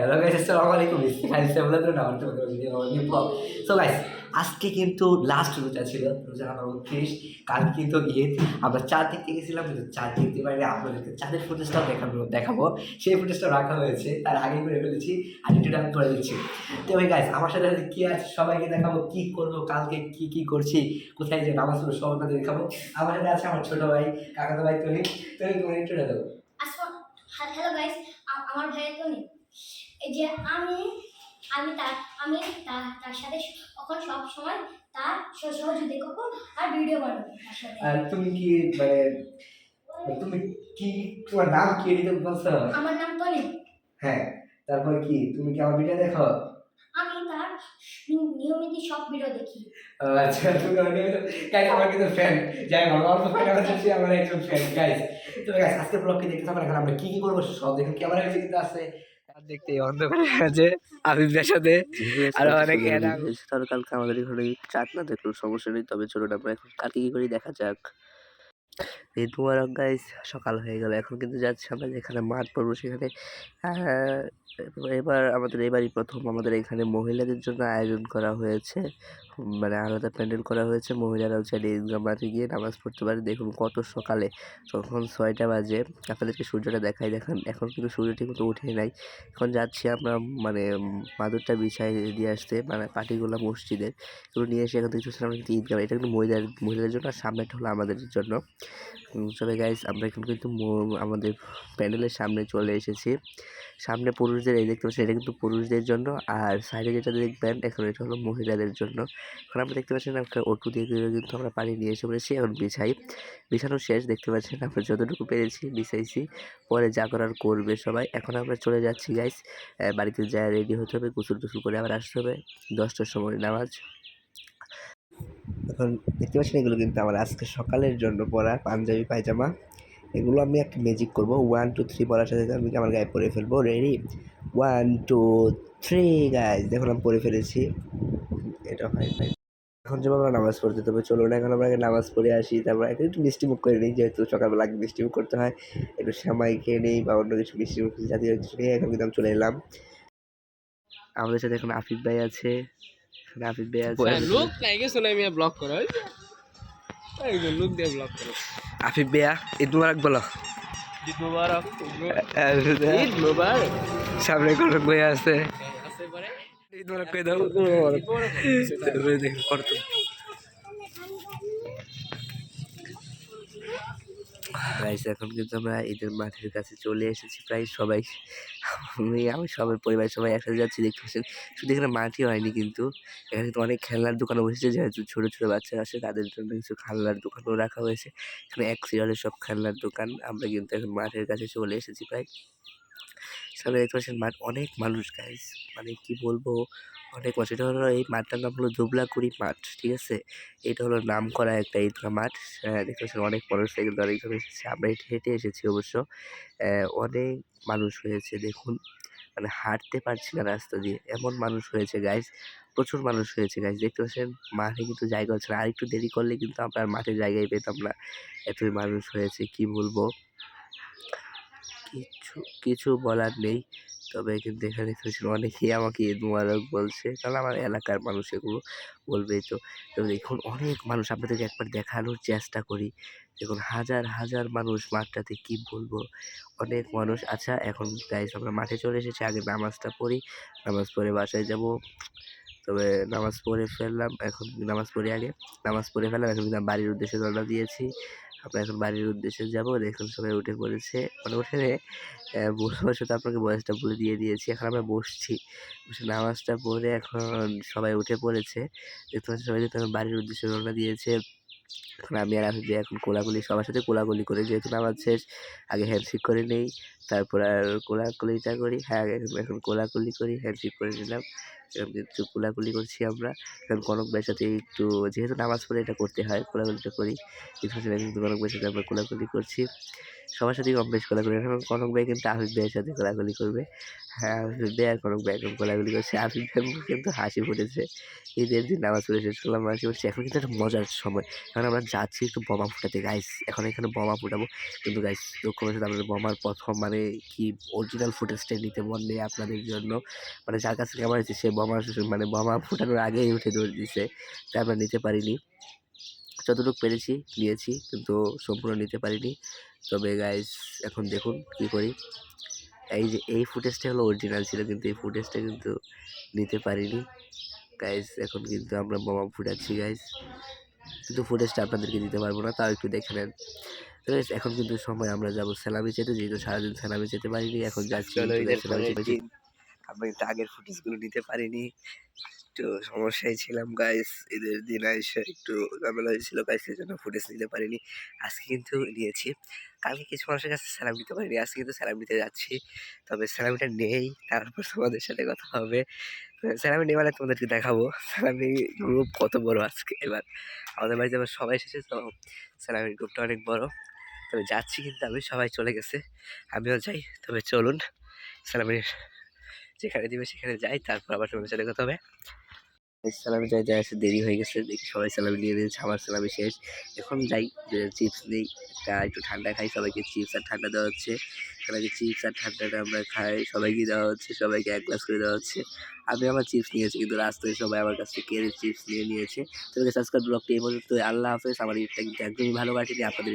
Hello guys আসসালামু আলাইকুম। Guys আমরা তো নাম তো বিপ্লব সো গাইস আজকে কিন্তু লাস্ট রোজা ছিল, রোজা আমার উনত্রিশ কাল কিন্তু ঈদ। আমরা চাঁদ দেখতে গেছিলাম, কিন্তু চাঁদ দেখতে পারিনি আপনাদেরকে চাঁদের ফুটেজটাও দেখাবো দেখাবো। সেই ফুটেজটা রাখা হয়েছে, তার আগে করে ফেলেছি আর একটু আমি করে দিচ্ছি। তো ওই গাইস আমার সাথে কি আছে সবাইকে দেখাবো, কি করব, কালকে কি কি করছি, কোথায় যে নামাজ পড়ব, সব আপনাদের দেখাবো। আমার সাথে আছে আমার ছোট ভাই, কাকাতো ভাই তনি তনি তোমার একটু আসসালাম হ্যালো গাইস আমার ভাই তো নেই। এই যে আমি আমি তার আমি তার তার সাথে তখন সব সময় তার সহ- সহযোগিতা করব আর ভিডিও বানাবো আর তুমি কি মানে তুমি কি তোমার নাম কি এটা বলছো আমার নাম তনি। হ্যাঁ তারপর কি? তুমি কি আমার ভিডিও দেখো? আমি তার নিয়মিত সব ভিডিও দেখি। আচ্ছা তুমি আমার ভিডিও গাইস আমার কিন্তু ফ্যান যাই হোক অল্প ফ্যান আছে আমার একজন ফ্যান গাইস তো গাইস আজকে ব্লগটি দেখতে থাকুন এখন আমরা কি কি করব সব দেখুন ক্যামেরা কিন্তু আছে? দেখতে অন্ধকারে আছে। আবিবের সাথে আর অনেক কালকে আমাদের এখানে চাঁদ না দেখল সমস্যা নেই তবে ছোটটা আমরা এখন কালকে কি করি দেখা যাক। এই মুবারক গাইস সকাল হয়ে গেল। এখন কিন্তু যাচ্ছি আমরা যেখানে মাঠ পড়ব সেখানে। এবার আমাদের এবারই প্রথম আমাদের এখানে মহিলাদের জন্য আয়োজন করা হয়েছে। মানে আলাদা প্যান্ডেল করা হয়েছে। মহিলারাও চাইলে ঈদগাহ মাঠে গিয়ে নামাজ পড়তে পারে। দেখুন কত সকালে তখন ছয়টা বাজে। আপনাদেরকে সূর্যটা দেখাই, দেখান এখন কিন্তু সূর্য ঠিক মতো উঠে নাই। এখন যাচ্ছি আমরা মানে মাদুরটা বিছাই দিয়ে আসতে মানে পাটিগুলো মসজিদের এগুলো নিয়ে এসে এখন দেখতেছিলাম আমরা কিন্তু ঈদগাহ, এটা কিন্তু মহিলার, মহিলাদের জন্য সামনেটা হলো আমাদের জন্য। তবে গাইজ আমরা এখন কিন্তু আমাদের প্যান্ডেলের সামনে চলে এসেছি। সামনে পুরুষদের, এই দেখতে পাচ্ছেন, এটা কিন্তু পুরুষদের জন্য। আর সাইডে যেটা দেখবেন, এখন এটা হলো মহিলাদের জন্য। এখন আমরা দেখতে পাচ্ছেন, একটা অটু দিয়ে কিন্তু আমরা পানি নিয়ে এসে পড়েছি, এখন বিছাই। বিছানো শেষ, দেখতে পাচ্ছেন, আমরা যতটুকু পেরেছি, বিছাইছি। পরে যা করার করবে সবাই। এখন আমরা চলে যাচ্ছি গাইস বাড়িতে যা রেডি হতে হবে গোসল টোসল করে আবার আসতে হবে। দশটার সময় নামাজ। এখন দেখতে পাচ্ছেন এগুলো কিন্তু আমার আজকে সকালের জন্য পরা পাঞ্জাবি, পায়জামা। এগুলো আমি একটা ম্যাজিক করব। ওয়ান টু থ্রি বলার সাথে আমি আমার গায়ে পরে ফেলব। Ready one two three guys দেখুন, আমি পরে ফেলেছি। এটা হয় নাই এখন যাব আমরা নামাজ পড়তে, তবে চলো না এখন আমরা আগে নামাজ পড়ে আসি। তারপর একটু একটু মিষ্টি মুখ করে নিই, যেহেতু সকালবেলা মিষ্টি মুখ করতে হয়। একটু শ্যামাই খেয়ে নিই বা অন্য কিছু মিষ্টি মুখ জাতীয় কিছু নিয়ে, এখন কিন্তু আমি চলে এলাম। আমাদের সাথে এখন আফিফ ভাই আছে। ভাই আছে লোক নাইকে শোনাই মিয়া ব্লক করো একজন লোক দিয়ে ব্লক করো আফি ভাইয়া ঈদ মুবারক বলো ঈদ মুবারক ঈদ মুবারক সামনে কোনো বই আছে ঈদ মুবারক কই দাও দেখো করতো গাইস এখন কিন্তু আমরা ঈদের মাঠের কাছে চলে এসেছি। প্রায় সবাই, আমি আমি সবাই পরিবার সবাই একসাথে যাচ্ছি, দেখতে পাচ্ছেন? শুধু এখানে মাঠই হয়নি কিন্তু, এখানে কিন্তু অনেক খেলনার দোকানও বসেছে, যেহেতু ছোটো ছোটো বাচ্চারা আছে, তাদের জন্য কিছু খেলনার দোকানও রাখা হয়েছে। এখানে এক সিরিয়ালের সব খেলনার দোকান, আমরা কিন্তু এখন মাঠের কাছে চলে এসেছি প্রায়। সামনে দেখতে পাচ্ছেন মাঠ, অনেক মানুষ গাইস মানে কি বলব? অনেক মানুষ এটা হলো এই মাঠটার নাম হলো দুবলাকুড়ি মাঠ ঠিক আছে? এটা হলো নাম করা একটা ঈদগাহ মাঠ আহ, দেখতে পাচ্ছেন অনেক মানুষ কিন্তু অনেকজন এসেছে আমরা হেঁটে এসেছি অবশ্য। অনেক মানুষ হয়েছে দেখুন মানে হাঁটতে পারছি না রাস্তা দিয়ে এমন মানুষ হয়েছে গাইজ প্রচুর মানুষ হয়েছে গাইজ দেখতে পাচ্ছেন মাঠে কিন্তু জায়গা হচ্ছে না আর একটু দেরি করলে কিন্তু আমরা মাঠে জায়গায় পেতাম না এতই মানুষ হয়েছে কি বলব? কিছু কিছু বলার নেই তবে কিন্তু এখানে অনেকেই আমাকে ঈদ মুবারক বলছে, কারণ আমার এলাকার মানুষ এগুলো বলবেই তো। তো দেখুন, অনেক মানুষ আপনাদেরকে একবার দেখানোর চেষ্টা করি। দেখুন, হাজার হাজার মানুষ মাঠটাতে কি বলব? অনেক মানুষ আচ্ছা এখন গাইস আমরা মাঠে চলে এসেছি, আগে নামাজটা পড়ি, নামাজ পড়ে বাসায় যাব। তবে নামাজ পড়ে ফেললাম, এখন নামাজ পড়ে আগে, নামাজ পড়ে ফেললাম, এখন বাড়ির উদ্দেশ্যে রওনা দিয়েছি। আমরা এখন বাড়ির উদ্দেশ্যে যাব। দেখুন সবাই উঠে পড়েছে। মানে উঠে বসে বসে তো আপনাকে বয়সটা বলে দিয়ে দিয়েছি। এখন আমরা বসছি। বসে নামাজটা পড়ে এখন সবাই উঠে পড়েছে। দেখতে পাচ্ছি সবাই এখন বাড়ির উদ্দেশ্যে রওনা দিয়েছে, এখন আমি আর আমি এখন কোলাগুলি সবার সাথে কোলাগুলি করে যেহেতু নামাজ শেষ, আগে হ্যান্ডশেক করে নেই। তারপর আর কোলাকুলি কোলাকুলিটা করি হ্যাঁ এখন কোলাকুলি করি হ্যান্ডশেক করে নিলাম। এখন একটু কোলাকুলি করছি আমরা। এখন কনক ভাইয়ের সাথে একটু, যেহেতু নামাজ পড়ে এটা করতে হয়, কোলাকুলিটা করি। কিন্তু কিন্তু কনক ভাইয়ের সাথে আমরা কোলাকুলি করছি। সবার সাথেই কম বেশ কোলাকুলি এখন কনক ভাই কিন্তু আফিফ ভাইয়ের সাথে কোলাকুলি করবে। হ্যাঁ আফিফ ভাই আর কনক ভাই এখন কোলাকুলি করছে। আফিফ ভাই কিন্তু হাসি ফুটেছে। ঈদের দিন নামাজ পড়ে শেষ করলাম হাসি ফুটেছে এখন কিন্তু একটা মজার সময়। এখন আমরা যাচ্ছি একটু বোমা ফুটাতে। গাইস এখন এখানে বোমা ফুটাবো। কিন্তু গাইস দুঃখ হচ্ছে আমাদের বোমার প্রথম মানে মানে কি অরিজিনাল ফুটেজটাই নিতে মন নেই আপনাদের জন্য? মানে যার কাছে ক্যামেরা হয়েছে, সে বোমা মানে বোমা ফুটানোর আগেই উঠে দৌড় দিছে তাই আমরা নিতে পারিনি। যতটুকু পেরেছি, নিয়েছি, কিন্তু সম্পূর্ণ নিতে পারিনি। তবে গাইজ এখন দেখুন কী করি। এই যে, এই ফুটেজটা হলো অরিজিনাল ছিল, কিন্তু এই ফুটেজটা কিন্তু নিতে পারিনি। গাইজ এখন কিন্তু আমরা বোমা ফুটাচ্ছি গাইজ কিন্তু ফুটেজটা আপনাদেরকে দিতে পারব না, তাও একটু দেখে নেন। তো এখন কিন্তু সময় আমরা যাব সেলামি চেতে যেহেতু সারাদিন সেলামি যেতে পারিনি এখন যাচ্ছি আমরা কিন্তু আগের ফুটেজগুলো নিতে পারিনি। একটু সমস্যায় ছিলাম গাইস ঈদের দিন এসে একটু ঝামেলা হয়েছিল গাইস এই জন্য ফুটেজ নিতে পারিনি। আজকে কিন্তু নিয়েছি। কালকে কিছু মানুষের কাছে স্যালাম নিতে পারিনি আজকে কিন্তু স্যালাম নিতে যাচ্ছি। তবে স্যালামিটা নেই তারপর তোমাদের সাথে কথা হবে। স্যালামি নেই মানে তোমাদেরকে দেখাবো। স্যালামি গ্রুপ কত বড় আজকে? এবার আমাদের বাড়িতে আবার সবাই এসেছে তো স্যালামির গ্রুপটা অনেক বড়। তবে যাচ্ছি কিন্তু আমি, সবাই চলে গেছে। আমিও যাই, তবে চলুন। স্যালামির যেখানে দিবে সেখানে যাই, তারপর আবার তোমাদের সাথে কথা হবে। সালামি যাই যাই, আসে, দেরি হয়ে গেছে। দেখি সবাই সালামি নিয়ে নিয়েছে আমার সালামি শেষ। এখন যাই চিপস নেই একটা একটু ঠান্ডা খাই, সবাইকে চিপস আর ঠান্ডা দেওয়া হচ্ছে। সবাইকে চিপস আর ঠান্ডাটা আমরা খাই, সবাইকে দেওয়া হচ্ছে, সবাইকে এক গ্লাস করে দেওয়া হচ্ছে। আমি আমার চিপস নিয়েছি, কিন্তু রাস্তায় সবাই আমার কাছ থেকে কেড়ে চিপস নিয়ে নিয়েছে। তবে সাবস্ক্রাইব ব্লগটি এই পর্যন্ত আল্লাহ হাফেজ। আমার ইটটা কিন্তু একদমই ভালো কাটেনি। আপনাদের